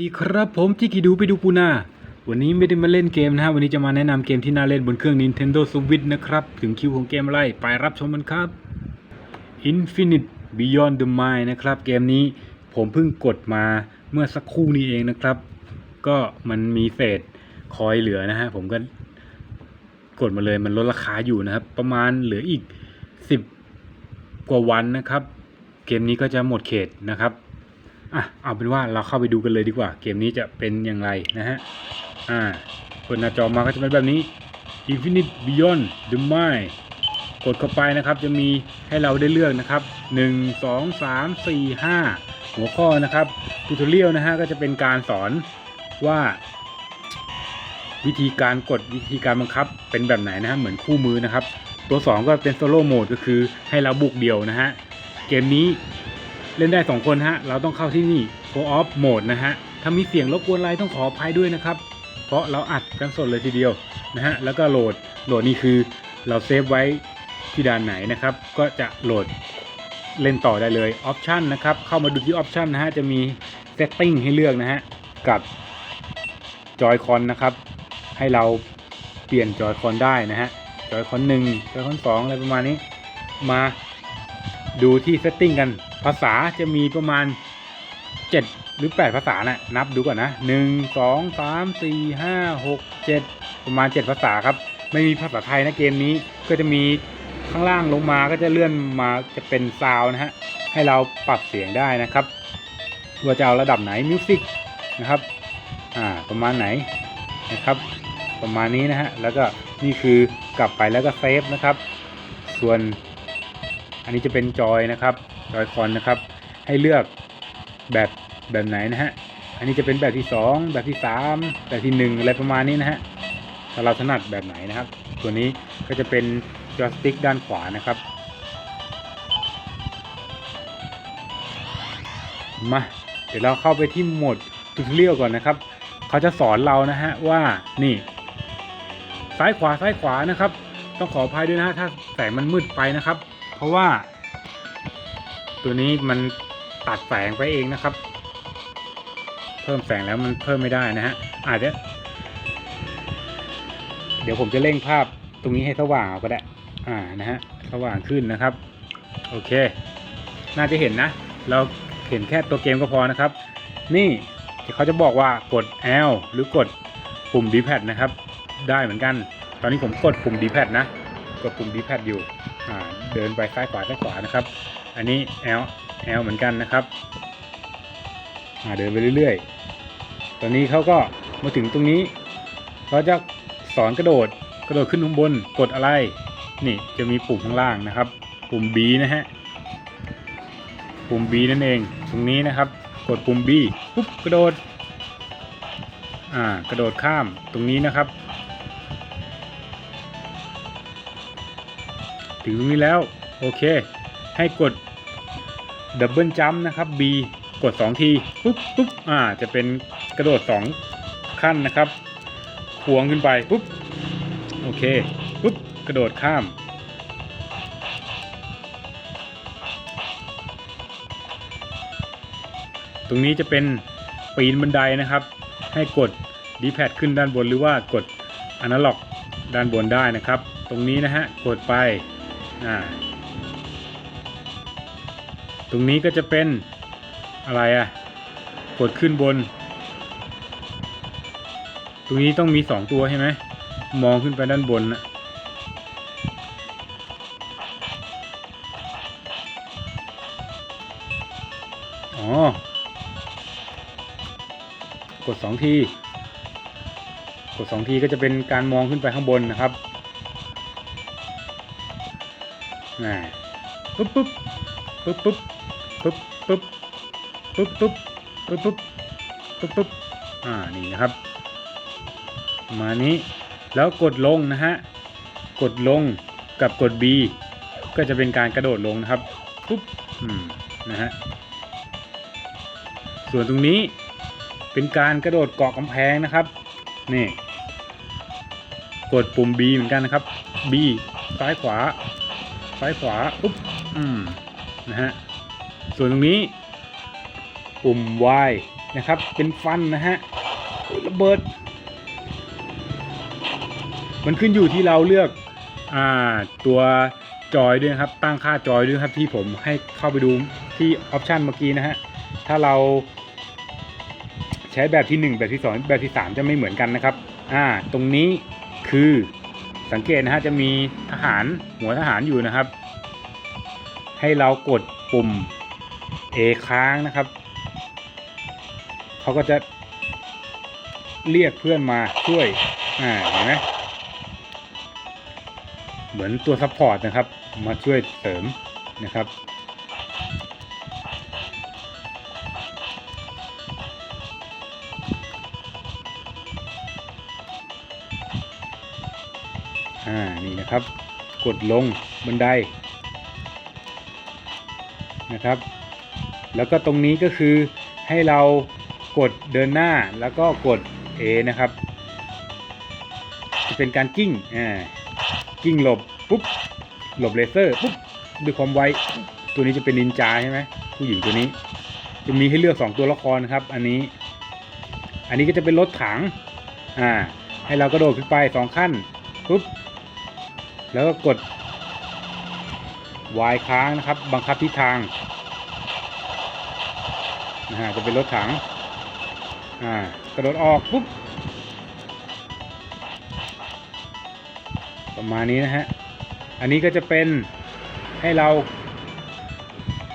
ดีครับผมที่กีดูไปดูปูนาวันนี้ไม่ได้มาเล่นเกมนะฮะ วันนี้จะมาแนะนำเกมที่น่าเล่นบนเครื่อง Nintendo Switch นะครับ ถึงคิวของเกมอะไร ไปรับชมมันครับ Infinite Beyond the Mind นะครับ เกมนี้ผมเพิ่งกดมาเมื่อสักครู่นี้เองนะครับ ก็มันมีเศษคอยเหลือนะฮะ ผมก็กดมาเลยมันลดราคาอยู่นะครับ ประมาณเหลืออีก 10 กว่าวันนะครับ เกมนี้ก็จะหมดเขตนะครับ อะเอาเป็นว่าเราเข้าไปดูกันเลยดีกว่า เกมนี้จะเป็นอย่างไรนะฮะ อ่าเปิดหน้าจอมาก็จะเป็นแบบนี้ Infinite Beyond the Mind กดเข้าไปนะครับจะมีให้เราได้เลือกนะครับ 1 2 3 4 5 หัวข้อนะครับทูตเรียลนะฮะก็จะเป็นการสอนว่า วิธีการกดวิธีการบังคับเป็นแบบไหนนะฮะเหมือนคู่มือนะครับ ตัว 2 ก็เป็นโซโล่โหมดก็คือให้เราบุกเดี่ยวนะฮะ เกมนี้ เล่นได้ 2 คนฮะ เราต้องเข้าที่นี่ Co op Mode นะฮะ ถ้ามีเสียงรบกวนอะไรต้องขออภัยด้วยนะครับ เพราะเราอัดกันสดเลยทีเดียวนะฮะ แล้วก็โหลด โหลดนี่คือเราเซฟไว้ที่ด้านไหนนะครับ ก็จะโหลดเล่นต่อได้เลยออปชันนะครับ เข้ามาดูที่ออปชันนะฮะ จะมี Setting ให้เลือกนะฮะ กับจอยคอนนะครับ ให้เราเปลี่ยนจอยคอนได้นะฮะ จอยคอนหนึ่งจอยคอนสองอะไรประมาณนี้ มาดูที่ Setting กัน ภาษาจะมีประมาณ 7 หรือ 8 ภาษานะนับดูก่อนนะ 1 2 3 4 5 6 7 ประมาณ 7 ภาษาครับ ไม่มีภาษาไทยนะเกมนี้ก็จะมีข้างล่างลงมาก็จะเลื่อนมาจะเป็นซาวนะฮะ ให้เราปรับเสียงได้นะครับว่าจะเอาระดับไหนมิวสิกนะครับอ่าประมาณไหนนะครับ ประมาณนี้นะฮะแล้วก็นี่คือกลับไปแล้วก็เซฟนะครับ ส่วนอันนี้จะเป็นจอยนะครับ จอยคอนนะครับ ให้เลือกแบบแบบไหนนะฮะ อันนี้จะเป็นแบบที่ 2 แบบที่ 3 แบบที่ 1 อะไรประมาณนี้นะฮะ ถ้าเราถนัดแบบไหนนะครับ ตัวนี้ก็จะเป็นจอยสติ๊กด้านขวานะครับ มา เดี๋ยวเราเข้าไปที่โหมดทูตเรียลก่อนนะครับ เขาจะสอนเรานะฮะว่านี่ ซ้ายขวาซ้ายขวานะครับ ต้องขออภัยด้วยนะฮะถ้าแสงมันมืดไปนะครับ เพราะว่า ตัวนี้มันตัดแสงไปเองนะครับ เพิ่มแสงแล้วมันเพิ่มไม่ได้นะฮะอาจจะ เดี๋ยวผมจะเร่งภาพตรงนี้ให้สว่างก็ได้อ่านะฮะสว่างขึ้นนะครับ โอเค น่าจะเห็นนะ เราเห็นแค่ตัวเกมก็พอนะครับ นี่เขาจะบอกว่ากด L หรือกดปุ่ม D-pad นะครับ ได้เหมือนกัน ตอนนี้ผมกดปุ่ม D-pad นะ กดปุ่ม D-pad อยู่ เดินไปซ้ายขวาซ้ายขวานะครับ อันนี้ L L เหมือนกันนะครับอ่าเดินไปเรื่อยๆ ตอนนี้เขาก็มาถึงตรงนี้เขาจะสอนกระโดดกระโดดขึ้นข้างบนกดอะไร นี่จะมีปุ่มข้างล่างนะครับ ปุ่ม B นะฮะปุ่ม B นั่นเองตรงนี้นะครับ กดปุ่ม B ปุ๊บกระโดดอ่ากระโดดข้ามตรงนี้นะครับ ถึงตรงนี้แล้ว โอเค ให้กดดับเบิลจัมนะครับ B กด 2 ทีปุ๊บปุ๊บอ่าจะเป็นกระโดด 2 ขั้นนะครับควงขึ้นไปปุ๊บโอเคปุ๊บกระโดดข้าม ตรงนี้จะเป็นปีนบันไดนะครับ ให้กดดีแพดขึ้นด้านบนหรือว่ากดอนาล็อกด้านบนได้นะครับ ตรงนี้นะฮะกดไปอ่า ตรงนี้ก็จะเป็นอะไรอะ่ะกดขึ้นบน ตรงนี้ต้องมีสองตัวใช่ไหมมองขึ้นไปด้านบนนะอ๋อกดสองทีกดสองทีก็จะเป็นการมองขึ้นไปข้างบนนะครับน่ปุ๊บปุ๊บปุ๊บปุ๊บ ปุ๊บปุ๊บปุ๊บปุ๊บปุ๊บปุ๊บปุ๊บปุ๊บอ่านี่นะครับ มานี้แล้วกดลงนะฮะกดลงกับกด B ก็จะเป็นการกระโดดลงนะครับปุ๊บอืมนะฮะส่วนตรงนี้เป็นการกระโดดเกาะกำแพงนะครับนี่กดปุ่ม B เหมือนกันนะครับ B ซ้ายขวา ซ้ายขวาปุ๊บอืมนะฮะ ส่วนตรงนี้ ปุ่ม Y นะครับ เป็นฟันนะฮะระเบิด มันขึ้นอยู่ที่เราเลือกอ่าตัวจอยด้วยครับ ตั้งค่าจอยด้วยครับที่ผมให้เข้าไปดูที่ออปชันเมื่อกี้นะฮะ ถ้าเราใช้แบบที่ 1 แบบที่ 2 แบบที่ 3 จะไม่เหมือนกันนะครับ อ่า ตรงนี้คือสังเกตนะฮะจะมีทหารหัวทหารอยู่นะครับ ให้เรากดปุ่ม A ค้างนะครับ เขาก็จะเรียกเพื่อนมาช่วย อ่า เห็นไหมเหมือนตัวซัพพอร์ตนะครับ มาช่วยเสริมนะครับ อ่า นี่นะครับ กดลงบันไดนะครับ แล้วก็ตรงนี้ก็คือให้เรากดเดินหน้าแล้วก็กด A นะครับ จะเป็นการกิ้งอ่ากิ้งหลบปุ๊บหลบเลเซอร์ปุ๊บด้วยความไวตัวนี้จะเป็นนินจาใช่ไหมผู้หญิงตัวนี้ จะมีให้เลือก 2 ตัวละครนะครับ อันนี้ อันนี้ก็จะเป็นรถถังอ่าให้เรากระโดดขึ้นไปสองขั้นปุ๊บแล้วก็กด Y ค้างนะครับ บังคับทิศทาง นะฮะจะเป็นรถถังอ่ากระโดดออกปุ๊บประมาณนี้นะฮะอันนี้ก็จะเป็นให้เรา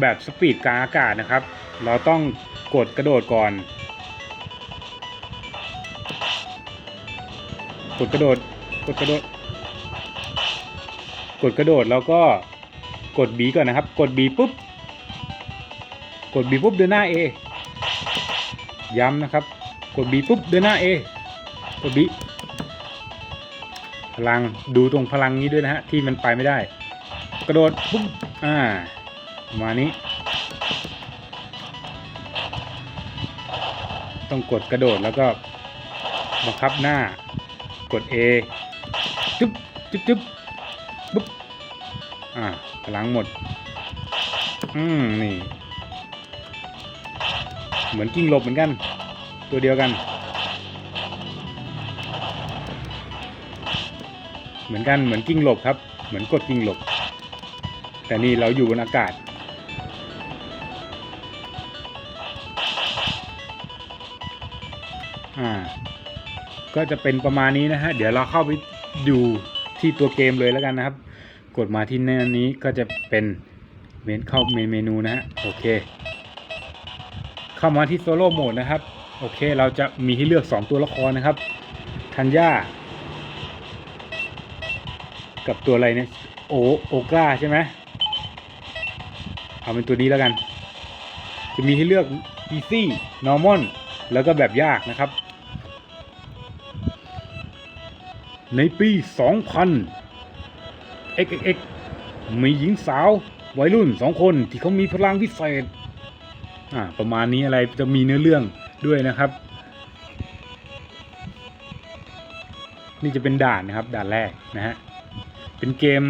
แบบสปีดกลางอากาศนะครับ เราต้องกดกระโดดก่อน กดกระโดด กดกระโดด กดกระโดดแล้วก็กด B ก่อนนะครับ กด B ปุ๊บ กด B ปุ๊บเดินหน้า A ย้ำนะครับ กด B ปุ๊บเดินหน้า A กด B พลังดูตรงพลังนี้ด้วยนะฮะที่มันไปไม่ได้ กระโดดปุ๊บอ่าประมาณนี้ ต้องกดกระโดดแล้วก็บังคับหน้ากด A จึ๊บจึ๊บจึ๊บปุ๊บอ่าพลังหมด อืมนี่ เหมือนกิ้งหลบเหมือนกัน ตัวเดียวกัน เหมือนกันเหมือนกิ้งหลบครับ เหมือนกดกิ้งหลบ แต่นี่เราอยู่บนอากาศ อ่า ก็จะเป็นประมาณนี้นะฮะ เดี๋ยวเราเข้าไปดูที่ตัวเกมเลยแล้วกันนะครับ กดมาที่หน้านี้ก็จะเป็นเมนเข้าเมนเมนูนะฮะ โอเค เข้ามาที่โซโล่โหมดนะครับ โอเค เราจะมีให้เลือก 2 ตัวละครนะครับ ทัญญากับตัวอะไรเนี่ย โอโอกาใช่ไหมเอาเป็นตัวนี้แล้วกัน จะมีให้เลือก easy normal แล้วก็แบบยากนะครับ ในปี 2000 xxx มีหญิงสาววัยรุ่นสองคนที่เขามีพลังพิเศษ อ่าประมาณนี้อะไรจะมีเนื้อเรื่องด้วยนะครับ นี่จะเป็นด่านนะครับ ด่านแรกนะฮะเป็นเกม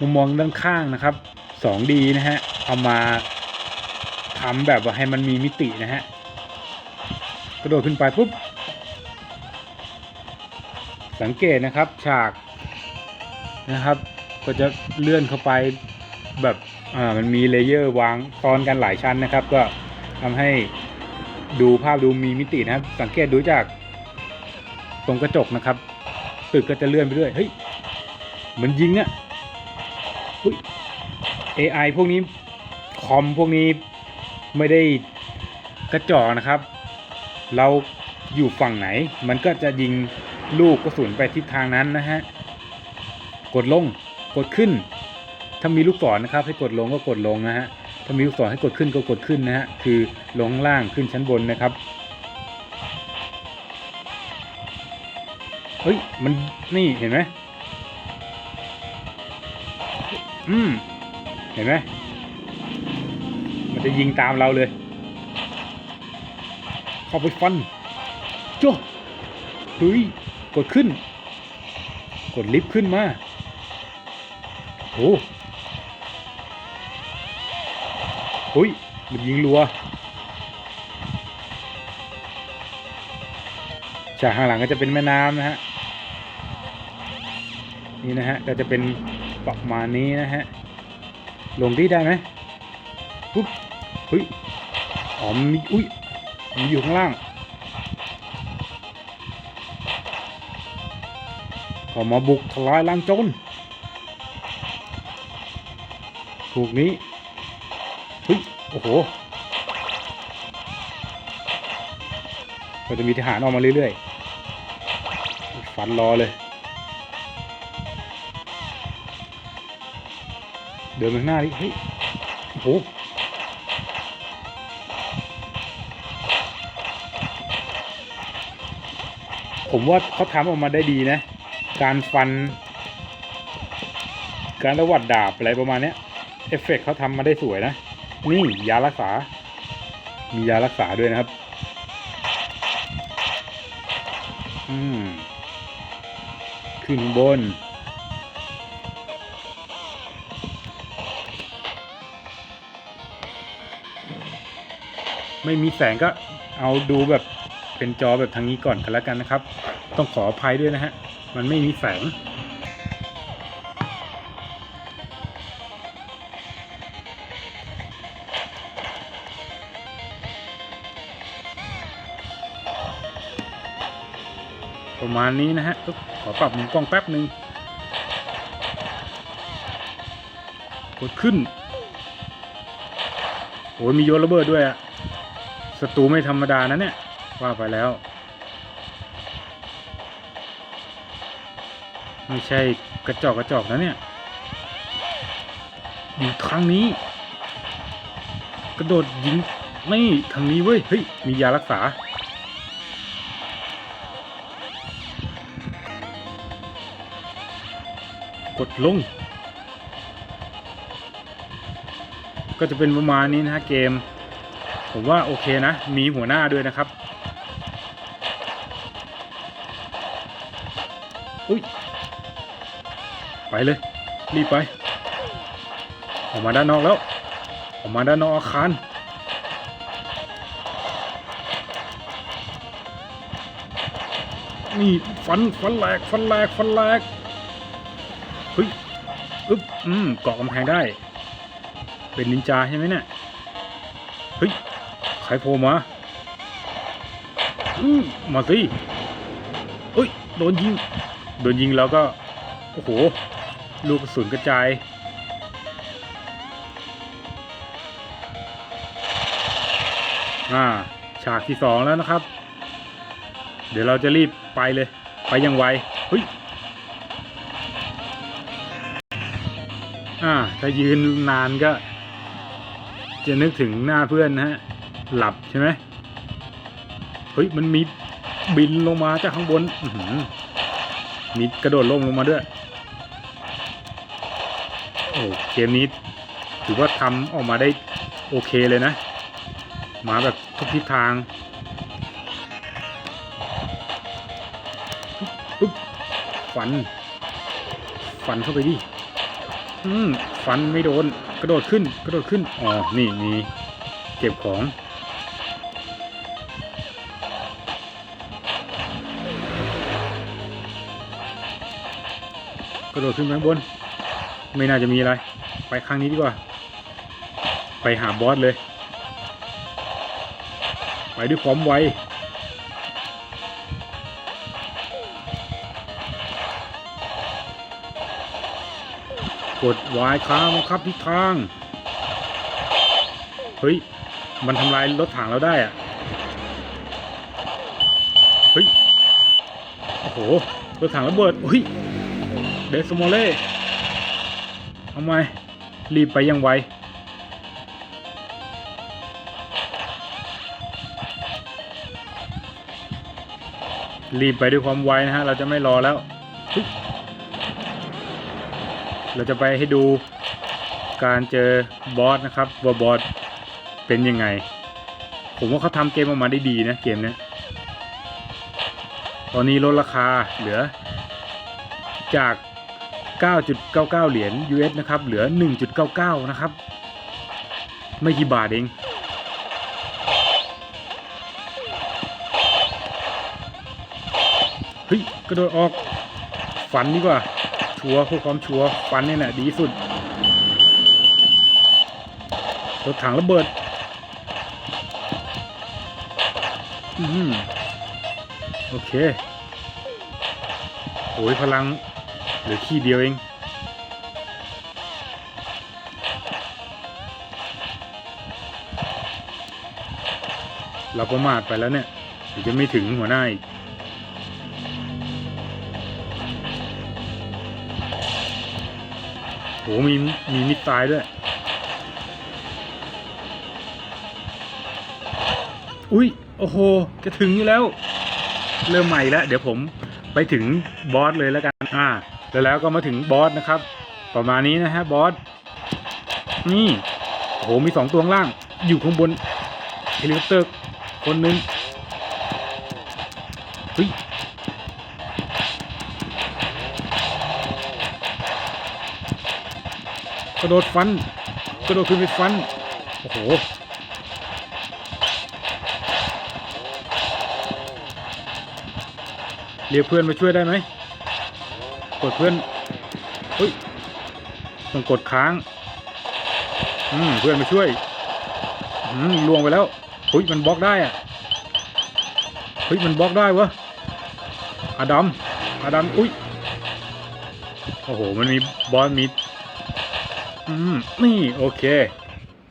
มุมมองด้านข้างนะครับ 2D นะฮะเอามาทำแบบว่าให้มันมีมิตินะฮะกระโดดขึ้นไปปุ๊บสังเกตนะครับฉากนะครับ ก็จะเลื่อนเข้าไปแบบ อ่ามันมีเลเยอร์วางซ้อนกันหลายชั้นนะครับ ก็ทำให้ดูภาพดูมีมิตินะครับ สังเกตดูจากตรงกระจกนะครับตึกก็จะเลื่อนไปด้วยเฮ้ยเหมือนยิงอะอุ๊ย AI พวกนี้คอมพวกนี้ไม่ได้กระจอกนะครับ เราอยู่ฝั่งไหน มันก็จะยิงลูกกระสุนไปทิศทางนั้นนะฮะ กดลง กดขึ้น ถ้ามีลูกศรนนะครับ ให้กดลงก็กดลงนะฮะถ้ามีลูกศรให้กดขึ้นก็กดขึ้นนะฮะคือลงข้างล่างขึ้นชั้นบนนะครับเฮ้ยมันนี่เห็นไหมอืมเห็นไหมมันจะยิงตามเราเลย เข้าไปฟันจ้เฮ้ยกดขึ้น กดลิฟต์ขึ้นมาโอ้ โหยมันยิงรัว จากข้างหลังก็จะเป็นแม่น้ำนะฮะ นี่นะฮะก็จะเป็นประมาณนี้นะฮะ ลงที่ได้ไหมปุ๊บเฮ้ยอ๋อมีอุ้ยมีอยู่ข้างล่างก็มาบุกทลายล้างโจรถูกนี้ ฮ้ยโอ้โหก็จะมีทหารออกมาเรื่อยๆ ฟันรอเลย เดินไปหน้าดิเฮ้ยโอ้โหผมว่าเขาทำออกมาได้ดีนะ การฟัน การตวัดดาบอะไรประมาณนี้เอฟเฟกเขาทำมาได้สวยนะ นี่ยารักษา มียารักษาด้วยนะครับ อืม ขึ้นบน ไม่มีแสงก็เอาดูแบบเป็นจอแบบทางนี้ก่อนกันแล้วกันนะครับ ต้องขออภัยด้วยนะฮะ มันไม่มีแสง ณนี้นะฮะขอปรับมุมกล้องแป๊บหนึ่งกดขึ้นโอ้ยมีโยนระเบิดด้วยอะศัตรูไม่ธรรมดานะเนี่ย ว่าไปแล้ว ไม่ใช่กระจอกกระจอกนะเนี่ยอยู่ทางนี้ กระโดดยิงไม่ทางนี้เว้ย เฮ้ย มียารักษา กดลง ก็จะเป็นประมาณนี้นะฮะเกม ผมว่าโอเคนะ มีหัวหน้าด้วยนะครับอุ้ยไปเลย รีบไป ออกมาด้านนอกแล้ว ออกมาด้านนอกอาคารนี่ฟันฟันแหลกฟันแหลกฟันแหลก อึ๊บอืมเกาะกำแพงได้ เป็นนินจาใช่ไหมเนี่ยเฮ้ยใครโผล่มาอืมมาสิเอ้ยโดนยิงโดนยิงแล้วก็โอ้โหลูกกระสุนกระจายอ่าฉากที่สองแล้วนะครับ เดี๋ยวเราจะรีบไปเลย ไปยังไว ถ้ายืนนานก็ จะนึกถึงหน้าเพื่อนนะฮะ หลับใช่ไหมเฮ้ยมันมีบินลงมาจากข้างบนมีกระโดดลงลงมาด้วย โอ้เกมนี้ถือว่าทำออกมาได้โอเคเลยนะ มาแบบทุกทิศทางปึ๊บฟัน ฟันเข้าไปดิ อืมฟันไม่โดน กระโดดขึ้น กระโดดขึ้น อ๋อ นี่มีเก็บของ กระโดดขึ้นไปข้างบน ไม่น่าจะมีอะไร ไปข้างนี้ดีกว่า ไปหาบอสเลย ไปด้วยความไว กดวายค้างบังคับทิศทาง เฮ้ย มันทำลายรถถังเราได้อะเฮ้ย โอ้โห รถถังระเบิดเฮ้ย เดสโมเล่เอาไมรีบไปยังไวรีบไปด้วยความไวนะฮะ เราจะไม่รอแล้ว เราจะไปให้ดูการเจอบอสนะครับว่าบอสเป็นยังไง ผมว่าเขาทำเกมออกมาได้ดีนะเกมเนี้ยตอนนี้ลดราคาเหลือจาก 9.99 เหรียญ US นะครับ เหลือ 1.99 นะครับ ไม่กี่บาทเอง เฮ้ย กระโดดออกฟันดีกว่า ชัวร์เพื่อความชัวร์ฟันนี่แหละดีสุดรถถังระเบิด อืมโอเคโอ้ยพลังเหลือขี้เดียวเองเราประมาทไปแล้วเนี่ยเดี๋ยวจะไม่ถึงหัวหน้าอีก มีมีมิดตายด้วย อุ้ยโอ้โห จะถึงอยู่แล้ว เริ่มใหม่แล้ว เดี๋ยวผมไปถึงบอสเลยแล้วกัน อ่า แล้วแล้วก็มาถึงบอสนะครับ ประมาณนี้นะฮะบอส นี่ โอ้โห มีสองตัวข้างล่าง อยู่ข้างบนเฮลิคอปเตอร์คนหนึงเฮ้ย กระโดดฟัน กระโดดขึ้นไปฟัน โอ้โห เรียกเพื่อนมาช่วยได้ไหม กดเพื่อนเฮ้ยต้องกดค้าง อืม เพื่อนมาช่วย อืมลวงไปแล้วเฮ้ย มันบล็อกได้อะเฮ้ย มันบล็อกได้วะอดัมอดัม อุ้ย โอ้โห มันมีบอสมี อืมนี่โอเค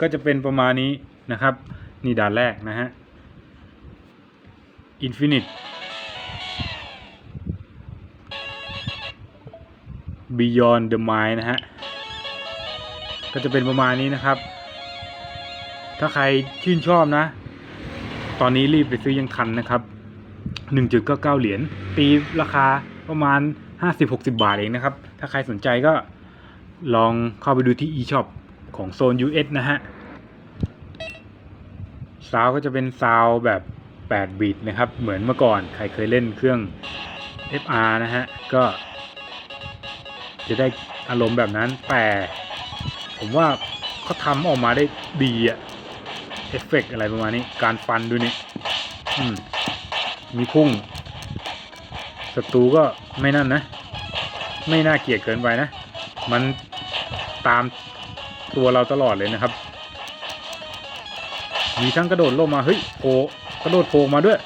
ก็จะเป็นประมาณนี้นะครับ นี่ด่านแรกนะฮะ Infinite Beyond the Mind นะฮะ ก็จะเป็นประมาณนี้นะครับ ถ้าใครชื่นชอบนะ ตอนนี้รีบไปซื้อยังทันนะครับ 1.99 เหรียญตีราคาประมาณ 50-60 บาทเองนะครับ ถ้าใครสนใจก็ ลองเข้าไปดูที่ eShop ของโซน US นะฮะซาวก็จะเป็นซาวแบบ8บิตนะครับ เหมือนเมื่อก่อน ใครเคยเล่นเครื่อง FR นะฮะ ก็จะได้อารมณ์แบบนั้น แต่ผมว่าเขาทำออกมาได้ดีอะเอฟเฟกต์อะไรประมาณนี้ การฟันดูนี่มมีพุ่งศัตรูก็ไม่นั่นนะ ไม่น่าเกลียดเกินไปนะ มัน ตามตัวเราตลอดเลยนะครับ มีทั้งกระโดดลงมาเฮ้ยโผล่กระโดดโผล่มาด้วย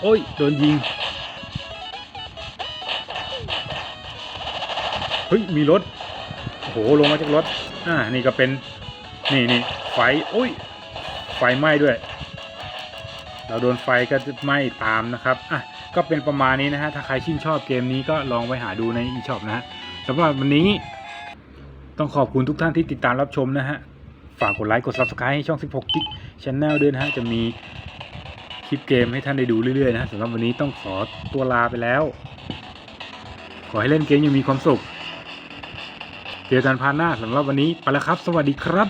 โอ้ยโดนยิงเฮ้ยมีรถโอ้โหลงมาจากรถอ่านี่ก็เป็นนี่นี่ไฟโอ้ยไฟไหม้ด้วย เราโดนไฟก็จะไหม้ตามนะครับอะ ก็เป็นประมาณนี้นะฮะ ถ้าใครชื่นชอบเกมนี้ก็ลองไปหาดูใน eShop นะฮะสำหรับวันนี้ต้องขอบคุณทุกท่านที่ติดตามรับชมนะฮะ ฝากกดไลค์กด Subscribe ให้ช่อง 16กิกช n แนลด้วยนะฮะ จะมีคลิปเกมให้ท่านได้ดูเรื่อยๆนะฮะสำหรับวันนี้ต้องขอตัวลาไปแล้ว ขอให้เล่นเกมอยังมีความสุข เจอกันพาร์ทหน้าสำหรับวันนี้ไปแล้วครับ สวัสดีครับ